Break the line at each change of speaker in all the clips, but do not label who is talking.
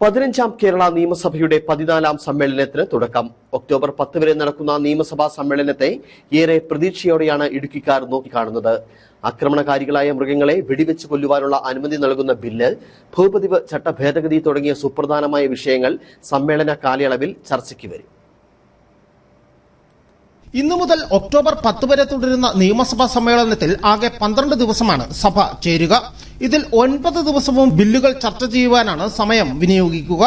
പതിനഞ്ചാം കേരള നിയമസഭയുടെ പതിനാലാം സമ്മേളനത്തിന് തുടക്കം. ഒക്ടോബർ പത്ത് വരെ നടക്കുന്ന നിയമസഭാ സമ്മേളനത്തെ ഏറെ പ്രതീക്ഷയോടെയാണ് ഇടുക്കിക്കാർ നോക്കിക്കാണുന്നത് ആക്രമണകാരികളായ മൃഗങ്ങളെ വെടിവെച്ച് കൊല്ലുവാനുള്ള അനുമതി നൽകുന്ന ബില്ല് ഭൂപതിവ് ചട്ടഭേദഗതി തുടങ്ങിയ സുപ്രധാനമായ വിഷയങ്ങൾ സമ്മേളന കാലയളവിൽ ചർച്ചയ്ക്ക് വരും.
ഇന്നു മുതൽ ഒക്ടോബർ പത്ത് വരെ തുടരുന്ന നിയമസഭാ സമ്മേളനത്തിൽ ആകെ പന്ത്രണ്ട് ദിവസമാണ് സഭ ചേരുക. ഇതിൽ ഒൻപത് ദിവസവും ബില്ലുകൾ ചർച്ച ചെയ്യുവാനാണ് സമയം വിനിയോഗിക്കുക.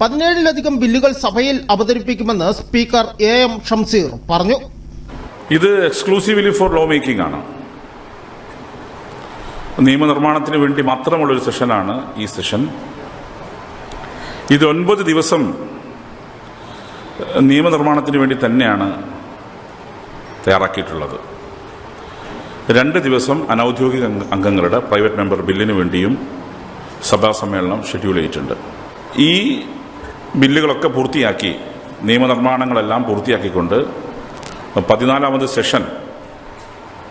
പതിനേഴിലധികം ബില്ലുകൾ സഭയിൽ അവതരിപ്പിക്കുമെന്ന് സ്പീക്കർ എ എം ഷംസീർ പറഞ്ഞു.
ഇത് എക്സ്ക്ലൂസീവ്ലി ഫോർ ലോ മേക്കിംഗ് ആണ് നിയമനിർമ്മാണത്തിന് വേണ്ടി മാത്രമുള്ള ഒരു സെഷനാണ് ഈ സെഷൻ. ഇത് ഒൻപത് ദിവസം നിയമനിർമ്മാണത്തിന് വേണ്ടി തന്നെയാണ് തയ്യാറാക്കിയിട്ടുള്ളത്. രണ്ട് ദിവസം അനൌദ്യോഗിക അംഗങ്ങളുടെ പ്രൈവറ്റ് മെമ്പർ ബില്ലിന് വേണ്ടിയും സഭാ സമ്മേളനം ഷെഡ്യൂൾ ചെയ്തിട്ടുണ്ട്. ഈ ബില്ലുകളൊക്കെ പൂർത്തിയാക്കി നിയമനിർമ്മാണങ്ങളെല്ലാം പൂർത്തിയാക്കിക്കൊണ്ട് പതിനാലാമത് സെഷൻ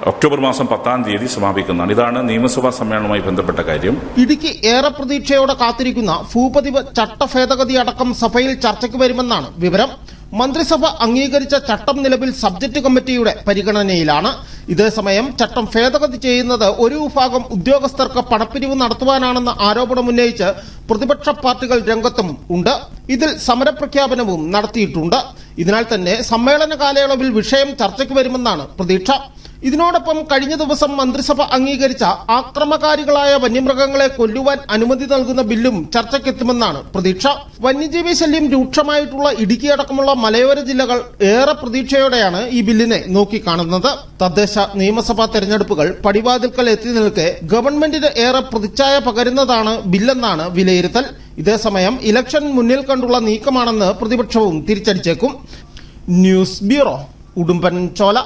ഒക്ടോബർ മാസം പത്താം തീയതി സമാപിക്കുന്നതാണ്. ഇതാണ് നിയമസഭാ സമ്മേളനവുമായി ബന്ധപ്പെട്ട കാര്യം.
ഇടുക്കി ഏറെ പ്രതീക്ഷയോടെ കാത്തിരിക്കുന്ന ഭൂപതിവ് ചട്ടഭേദഗതി അടക്കം സഭയിൽ ചർച്ചയ്ക്ക് വരുമെന്നാണ് വിവരം. മന്ത്രിസഭ അംഗീകരിച്ച ചട്ടം നിലവിൽ സബ്ജക്ട് കമ്മിറ്റിയുടെ പരിഗണനയിലാണ്. ഇതേസമയം ചട്ടം ഭേദഗതി ചെയ്യുന്നത് ഒരു വിഭാഗം ഉദ്യോഗസ്ഥർക്ക് പണപ്പിരിവ് നടത്തുവാനാണെന്ന ആരോപണം ഉന്നയിച്ച് പ്രതിപക്ഷ പാർട്ടികൾ രംഗത്തും ഉണ്ട്. ഇതിൽ സമരപ്രഖ്യാപനവും നടത്തിയിട്ടുണ്ട്. ഇതിനാൽ തന്നെ സമ്മേളന കാലയളവിൽ വിഷയം ചർച്ചയ്ക്ക് വരുമെന്നാണ് പ്രതീക്ഷ. ഇതിനോടൊപ്പം കഴിഞ്ഞ ദിവസം മന്ത്രിസഭ അംഗീകരിച്ച ആക്രമകാരികളായ വന്യമൃഗങ്ങളെ കൊല്ലുവാൻ അനുമതി നൽകുന്ന ബില്ലും ചർച്ചയ്ക്കെത്തുമെന്നാണ് പ്രതീക്ഷ. വന്യജീവി ശല്യം രൂക്ഷമായിട്ടുള്ള ഇടുക്കി അടക്കമുള്ള മലയോര ജില്ലകൾ ഏറെ പ്രതീക്ഷയോടെയാണ് ഈ ബില്ലിനെ നോക്കിക്കാണുന്നത്. തദ്ദേശ നിയമസഭാ തെരഞ്ഞെടുപ്പുകൾ പടിവാതിൽക്കൽ എത്തി നിൽക്കെ ഗവൺമെന്റിന് ഏറെ പ്രതിച്ഛായ പകരുന്നതാണ് ബില്ലെന്നാണ് വിലയിരുത്തൽ. ഇതേസമയം ഇലക്ഷൻ മുന്നിൽ കണ്ടുള്ള നീക്കമാണെന്ന് പ്രതിപക്ഷവും തിരിച്ചടിച്ചേക്കും. ന്യൂസ് ബ്യൂറോ ഉടുമ്പൻ ചോല